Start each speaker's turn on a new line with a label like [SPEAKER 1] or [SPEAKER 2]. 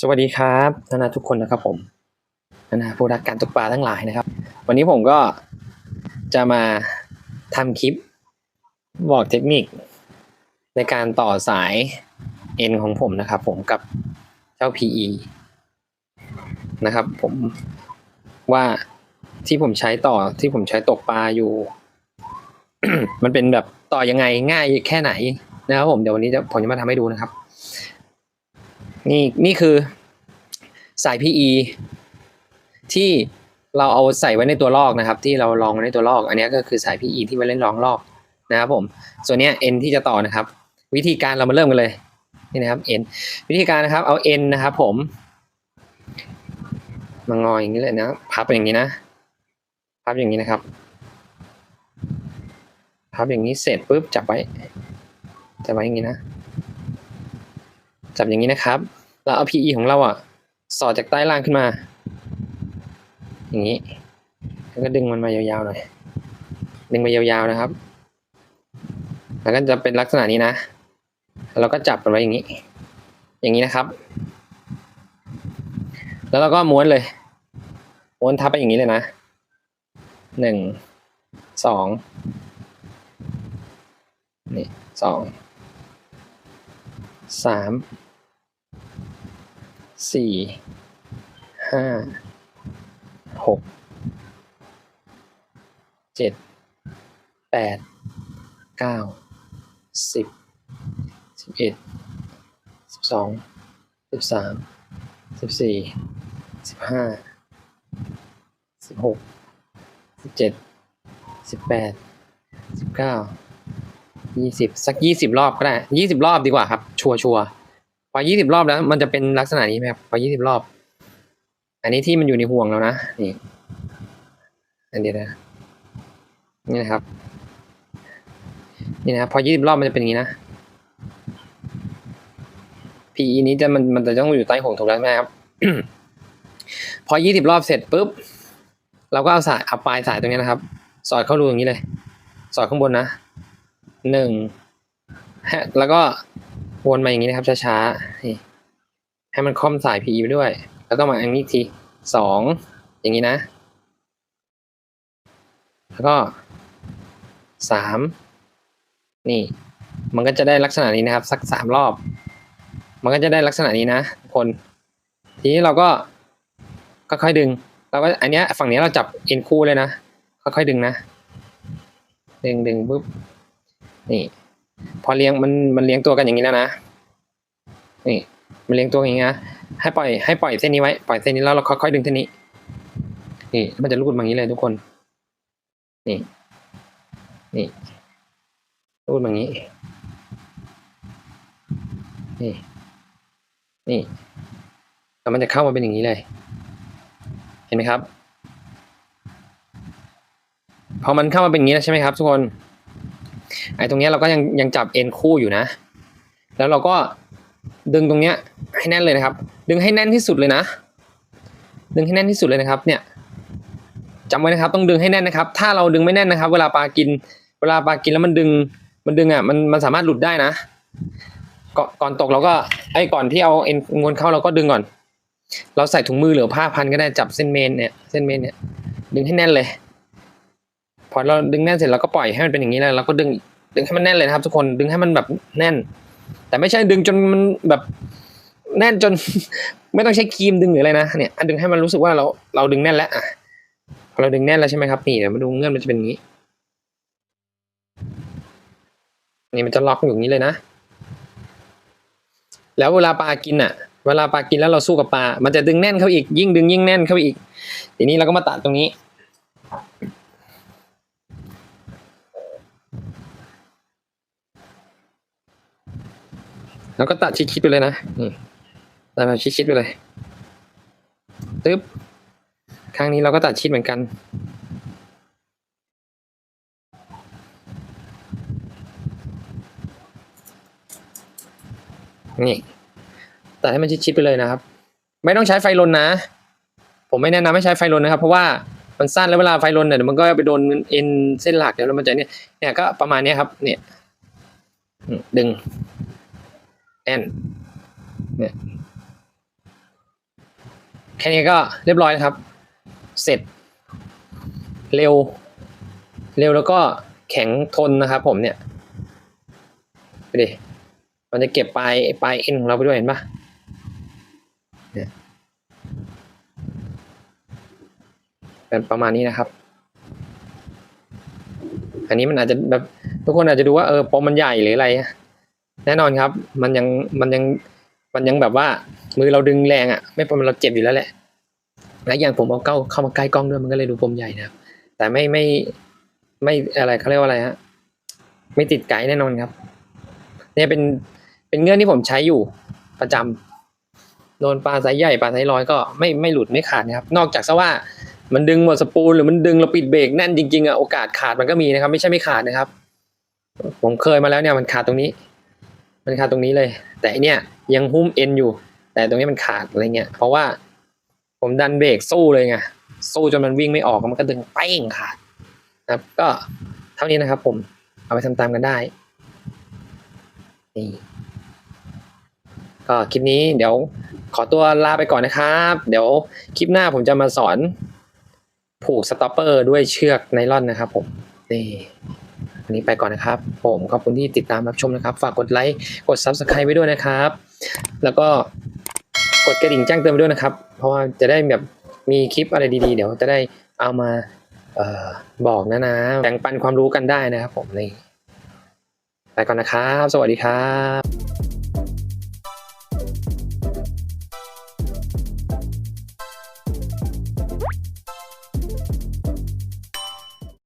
[SPEAKER 1] สวัสดีครับนานาทุกคนนะครับผมนานาผู้รักการตกปลาทั้งหลายนะครับ วันนี้ผมก็จะมาทำคลิปบอกเทคนิค ในการต่อสาย N ของผมนะครับ ผมกับเจ้า PE นะครับ ผมว่าที่ผมใช้ต่อที่ผมใช้ตกปลาอยู่ มันเป็นแบบต่อยังไงง่ายแค่ไหนนะครับ ผมเดี๋ยววันนี้ผมจะมาทำให้ดูนะครับ นี่นี่คือสาย PE ที่เราเอาใส่ไว้ในตัวลอกนะครับ ที่เราลองไว้ในตัวลอก อันนี้ก็คือสาย PE ที่ไว้เล่นรองลอกนะครับผม ส่วนนี้ N ที่จะต่อนะครับ วิธีการเรามาเริ่มกันเลยนี่นะครับ N วิธีการนะครับเอา N นะครับผมมางออย่างนี้เลยนะพับอย่างนี้นะพับอย่างนี้นะครับพับอย่างนี้เสร็จปุ๊บจับไว้จับไว้อย่างนี้นะ จับอย่างนี้นะครับแล้วเอา PE ของเราอะ สอดจากใต้ล่างขึ้นมา อย่างนี้ แล้วก็ดึงมันมายาวๆหน่อย ดึงมายาวๆนะครับ แล้วก็จะเป็นลักษณะนี้นะแล้วเราก็จับมันไว้อย่างนี้ อย่างนี้นะครับ แล้วเราก็ม้วนเลย ม้วนทับไปอย่างนี้เลยนะ หนึ่ง สอง นี่สอง สาม สี่ห้าหกเจ็ดแปดเก้าสิบสิบเอ็ดสิบสองสิบสามสิบสี่สิบห้าสิบหกสิบเจ็ดสิบแปดสิบเก้ายี่สิบสักยี่สิบรอบก็ได้ยี่สิบรอบดีกว่าครับ ชัวร์ชัว พอยี่สิบรอบแล้ว มันจะเป็นลักษณะนี้ไหมครับพอยี่สิบรอบ อันนี้ที่มันอยู่ในห่วงแล้วนะนี่อันเดียวนะนี่นะครับ นี่นะครับพอยี่สิบรอบมันจะเป็นอย่างนี้นะ PE นี้จะมันมันจะต้องอยู่ใต้ห่วงถูกแล้วไหมครับพอยี่สิบรอบเสร็จปุ๊บเราก็เอาสายเอาปลายสายตรงนี้นะครับ สอดเข้ารูอย่างนี้เลย สอดข้างบนนะหนึ่งฮะแล้วก็ วนมาอย่างนี้นะครับช้าๆให้มันคล่อมสาย PE ไปด้วย แล้วก็มาอันนี้ทีสองอย่างนี้นะ แล้วก็สามนี่ มันก็จะได้ลักษณะนี้นะครับ สักสามรอบ มันก็จะได้ลักษณะนี้นะทุกคน ทีนี้เราก็ค่อยๆดึงเราก็อันเนี้ยฝั่งนี้เราจับเอ็นคู่เลยนะค่อยๆดึงนะ ดึงดึงปุ๊บนี่ พอเลี้ยงมันมันเลี้ยงตัวกันอย่างนี้แล้วนะนี่มันเลี้ยงตัวอย่างนี้นะให้ปล่อยให้ปล่อยเส้นนี้ไว้ปล่อยเส้นนี้แล้วเราค่อยๆดึงเส้นนี้นี่มันจะรูดมาอย่างนี้เลยทุกคน นี่ นี่รูดมาอย่างนี้ นี่ นี่แล้วมันจะเข้ามาเป็นอย่างนี้เลย เห็นไหมครับ พอมันเข้ามาเป็นอย่างนี้แล้วใช่ไหมครับ ทุกคน ไอ้ตรงเนี้ยเราก็ยังยังจับเอ็นคู่อยู่นะ แล้วเราก็ดึงตรงเนี้ยให้แน่นเลยนะครับ ดึงให้แน่นที่สุดเลยนะ ดึงให้แน่นที่สุดเลยนะครับ เนี่ยจำไว้นะครับ ต้องดึงให้แน่นนะครับ ถ้าเราดึงไม่แน่นนะครับ เวลาปลากิน เวลาปลากินแล้วมันดึง มันดึงอะ มันมันสามารถหลุดได้นะ ก่อนก่อนตกเราก็ไอ้ก่อนที่เอาเอ็นงวนเข้าเราก็ดึงก่อน เราใส่ถุงมือหรือผ้าพันก็ได้จับเส้นเมนเนี่ย เส้นเมนเนี่ย ดึงให้แน่นเลย พอเราดึงแน่นเสร็จเราก็ปล่อยให้มันเป็นอย่างนี้แล้วเราก็ดึง ดึงให้มันแน่นเลยนะครับ ทุกคนดึงให้มันแบบแน่น แต่ไม่ใช่ดึงจนมันแบบแน่นจน ไม่ต้องใช้ครีมดึงหรืออะไรนะเนี่ยอะดึงให้มันรู้สึกว่าเราเราดึงแน่นแล้วอะพอเราดึงแน่นแล้วใช่ไหมครับนี่เดี๋ยวมาดูเงื่อนมันจะเป็นอย่างนี้นี่มันจะล็อกอยู่อย่างนี้เลยนะ แล้วเวลาปลากินอะ เวลาปลากินแล้วเราสู้กับปลา มันจะดึงแน่นเข้าอีก ยิ่งดึงยิ่งแน่นเข้าอีก ทีนี้เราก็มาตัดตรงนี้ แล้วก็ตัดชิดๆไปเลยนะนี่ตัดแบบชิดๆไปเลยตึ๊บข้างนี้เราก็ตัดชิดเหมือนกัน นี่ตัดให้มันชิดๆไปเลยนะครับ ไม่ต้องใช้ไฟลนนะ ผมไม่แนะนำให้ใช้ไฟลนนะครับ เพราะว่ามันสั้นแล้วเวลาไฟลนเนี่ยเดี๋ยวมันก็ไปโดนเอ็นเส้นหลักเดี๋ยวมันจะเนี่ยเนี่ยก็ประมาณนี้ครับ เนี่ยดึง แอนเนี่ยแค่นี้ก็เรียบร้อยแล้วครับ เสร็จ เร็ว เร็วแล้วก็แข็งทนนะครับผมเนี่ยไปดิมันจะเก็บปลายปลายเอ็นของเราไปด้วยเห็นปะเนี่ยเป็นประมาณนี้นะครับ อันนี้มันอาจจะแบบทุกคนอาจจะดูว่าเออปมมันใหญ่หรืออะไรอะ แน่นอนครับ มันยังมันยังมันยังแบบว่า มือเราดึงแรงอะ ไม่ปมเราเจ็บอยู่แล้วแหละและอย่างผมเอาเข้าเข้ามาใกล้กล้องด้วยมันก็เลยดูปมใหญ่นะครับ แต่ไม่ไม่ไม่อะไรเขาเรียกว่าอะไรฮะไม่ติดไกด์แน่นอนครับ เนี่ยเป็นเป็นเงื่อนที่ผมใช้อยู่ประจำโดนปลาไซส์ใหญ่ปลาไซส์ร้อยก็ไม่ไม่หลุดไม่ขาดนะครับ นอกจากซะว่ามันดึงหมดสปูลหรือมันดึงเราปิดเบรกแน่นจริงๆอะโอกาสขาดมันก็มีนะครับ ไม่ใช่ไม่ขาดนะครับ ผมเคยมาแล้วเนี่ยมันขาดตรงนี้ มันขาดตรงนี้เลย แต่อันเนี่ยยังหุ้มเอ็นอยู่ แต่ตรงนี้มันขาดอะไรเงี้ยเพราะว่าผมดันเบรกสู้เลยไงสู้จนมันวิ่งไม่ออกมันก็ดึงเป้งขาดนะครับ ก็เท่านี้นะครับ ผมเอาไปทำตามกันได้นี่ก็คลิปนี้เดี๋ยวขอตัวลาไปก่อนนะครับ เดี๋ยวคลิปหน้าผมจะมาสอนผูกสต็อปเปอร์ด้วยเชือกไนลอนนะครับผมนี่ อันนี้ไปก่อนนะครับ ผมขอบคุณที่ติดตามรับชมนะครับ ฝากกดไลค์กด Subscribe ไว้ด้วยนะครับ แล้วก็กดกระดิ่งแจ้งเตือนไปด้วยนะครับ เพราะว่าจะได้แบบมีคลิปอะไรดีๆ เดี๋ยวจะได้เอามาออบอกนะนะแบ่งปันความรู้กันได้นะครับผมนี่ไปก่อนนะครับ สวัสดีครับ